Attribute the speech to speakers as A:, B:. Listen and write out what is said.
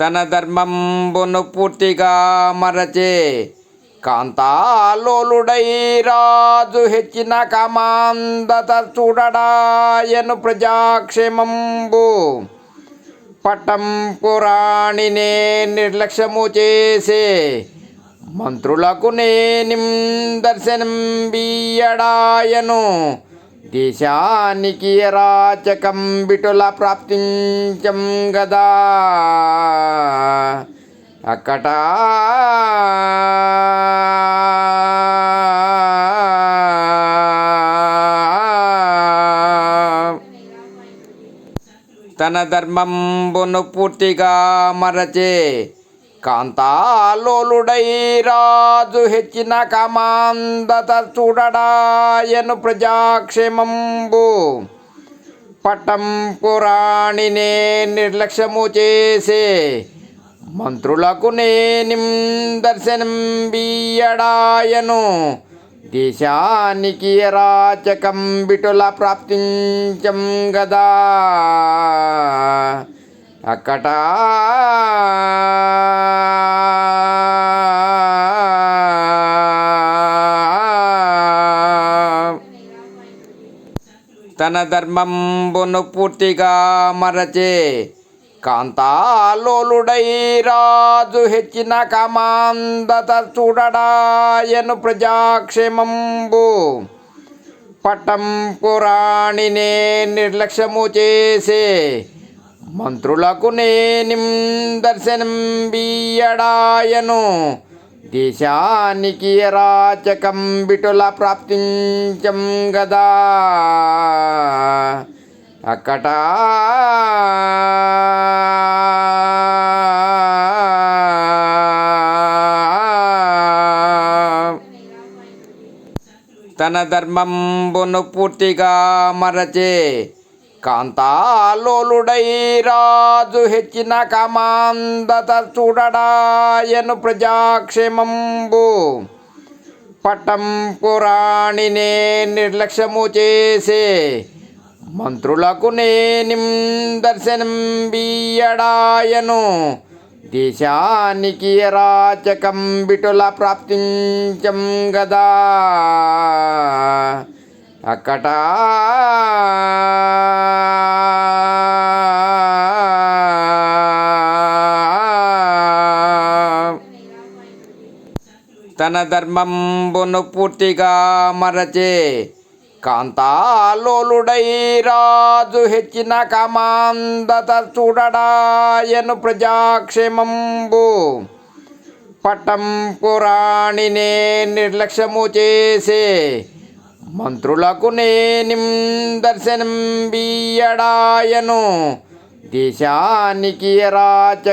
A: తన ధర్మంబును పూర్తిగా మరచే. కాంతాలోలుడై రాజు హెచ్చిన కమాందత చూడడాయను ప్రజాక్షేమంబు. పటం పురాణినే నిర్లక్ష్యము చేసే. మంత్రులకు నేనిం దర్శనం బియ్యడాయను దేశానికి రాచకం బిటుల ప్రాప్తించం గదా. అక్కట. తన ధర్మంబును పూర్తిగా మరచే కాంతాలోలుడై రాజు హెచ్చిన కమాందత చూడడాయను ప్రజాక్షేమంబు. పటం పురాణినే నిర్లక్ష్యము చేసే మంత్రులకు నేనిం దర్శనం బియ్యడాయను దేశానికి రాచకం బిటుల ప్రాప్తించం గదా. అక్కటా తన ధర్మంబును పూర్తిగా మరచే. కాంతాలోలుడై రాజు హెచ్చిన కమాందత చూడడాయను ప్రజాక్షేమంబు. పటం పురాణినే నిర్లక్ష్యము చేసే. మంత్రులకు నేనిం దర్శనం బియ్యడాయను దేశానికి రాచకం బిటుల ప్రాప్తించం గదా. అక్కట. తన ధర్మంబును పూర్తిగా మరచే కాంతాలోలుడై రాజు హెచ్చిన కమాందత చూడడాయను ప్రజాక్షేమంబు. పటం పురాణినే నిర్లక్ష్యము చేసే మంత్రులకు నేనిం దర్శనం బియ్యడాయను దేశానికి రాచకం బిటుల ప్రాప్తించం గదా. అక్కటా తన ధర్మంబును పూర్తిగా మరచే కాంతాలోలుడై రాజు హెచ్చిన కమాందత చూడడాయను ప్రజాక్షేమంబు. పటం పురాణినే నిర్లక్ష్యము చేసే మంత్రులకు నేనిం దర్శనం బీయడాయను దేశానికి రాచ